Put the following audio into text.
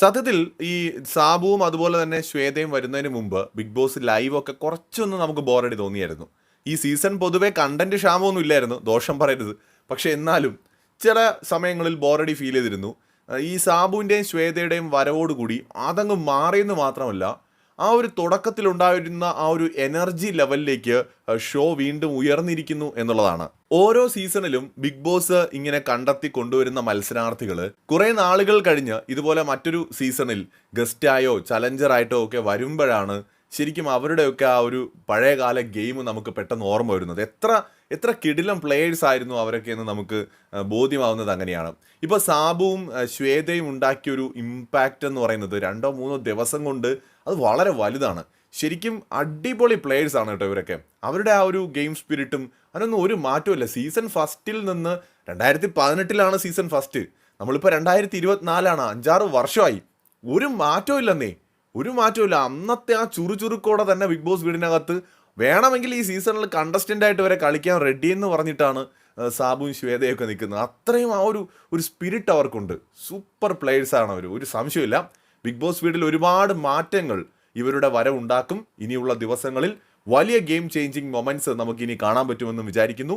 സത്യത്തിൽ ഈ സാബുവും അതുപോലെ തന്നെ ശ്വേതയും വരുന്നതിന് മുമ്പ് ബിഗ് ബോസ് ലൈവ് ഒക്കെ കുറച്ചൊന്ന് നമുക്ക് ബോറടി തോന്നിയായിരുന്നു. ഈ സീസൺ പൊതുവെ കണ്ടന്റ് ക്ഷാമമൊന്നും ഇല്ലായിരുന്നു ദോഷം പറയരുത്. പക്ഷെ എന്നാലും ചില സമയങ്ങളിൽ ബോറടി ഫീൽ ചെയ്തിരുന്നു. ഈ സാബുവിന്റെയും ശ്വേതയുടെയും വരവോടുകൂടി അതങ്ങ് മാറിയെന്ന് മാത്രമല്ല ആ ഒരു തുടക്കത്തിലുണ്ടായിരുന്ന ആ ഒരു എനർജി ലെവലിലേക്ക് ഷോ വീണ്ടും ഉയർന്നിരിക്കുന്നു എന്നുള്ളതാണ്. ഓരോ സീസണിലും ബിഗ് ബോസ് ഇങ്ങനെ കണ്ടെത്തി കൊണ്ടുവരുന്ന മത്സരാർത്ഥികൾ കുറെ നാളുകൾ കഴിഞ്ഞ് ഇതുപോലെ മറ്റൊരു സീസണിൽ ഗസ്റ്റായോ ചലഞ്ചറായിട്ടോ ഒക്കെ വരുമ്പോഴാണ് ശരിക്കും അവരുടെയൊക്കെ ആ ഒരു പഴയകാല ഗെയിം നമുക്ക് പെട്ടെന്ന് ഓർമ്മ വരുന്നത്. എത്ര എത്ര കിടിലം പ്ലേയേഴ്സ് ആയിരുന്നു അവരൊക്കെ എന്ന് നമുക്ക് ബോധ്യമാവുന്നത് അങ്ങനെയാണ്. ഇപ്പോൾ സാബുവും ശ്വേതയും ഉണ്ടാക്കിയൊരു ഇമ്പാക്റ്റ് എന്ന് പറയുന്നത് രണ്ടോ മൂന്നോ ദിവസം കൊണ്ട് അത് വളരെ വലുതാണ്. ശരിക്കും അടിപൊളി പ്ലേയേഴ്സ് ആണ് കേട്ടോ ഇവരൊക്കെ. അവരുടെ ആ ഒരു ഗെയിം സ്പിരിറ്റും അതിനൊന്നും ഒരു മാറ്റമില്ല സീസൺ ഫസ്റ്റിൽ നിന്ന് രണ്ടായിരത്തി പതിനെട്ടിലാണ് സീസൺ ഫസ്റ്റ് നമ്മളിപ്പോൾ രണ്ടായിരത്തി ഇരുപത്തിനാലാണ് അഞ്ചാറ് വർഷമായി. ഒരു മാറ്റവും ഇല്ലെന്നേ ഒരു മാറ്റമില്ല അന്നത്തെ ആ ചുറുചുറുക്കോടെ തന്നെ ബിഗ് ബോസ് വീടിനകത്ത് വേണമെങ്കിൽ ഈ സീസണിൽ കണ്ടസ്റ്റന്റ് ആയിട്ട് വരെ കളിക്കാൻ റെഡി എന്ന് പറഞ്ഞിട്ടാണ് സാബുവും ശ്വേതയൊക്കെ നിൽക്കുന്നത്. അത്രയും ആ ഒരു ഒരു സ്പിരിറ്റ് അവർക്കുണ്ട്. സൂപ്പർ പ്ലെയേഴ്സ് ആണ് അവർ ഒരു സംശയമില്ല ബിഗ് ബോസ് വീട്ടിൽ ഒരുപാട് മാറ്റങ്ങൾ ഇവരുടെ വരവുണ്ടാക്കും. ഇനിയുള്ള ദിവസങ്ങളിൽ വലിയ ഗെയിം ചേഞ്ചിങ് മൊമെന്റ്സ് നമുക്ക് ഇനി കാണാൻ പറ്റുമെന്ന് വിചാരിക്കുന്നു.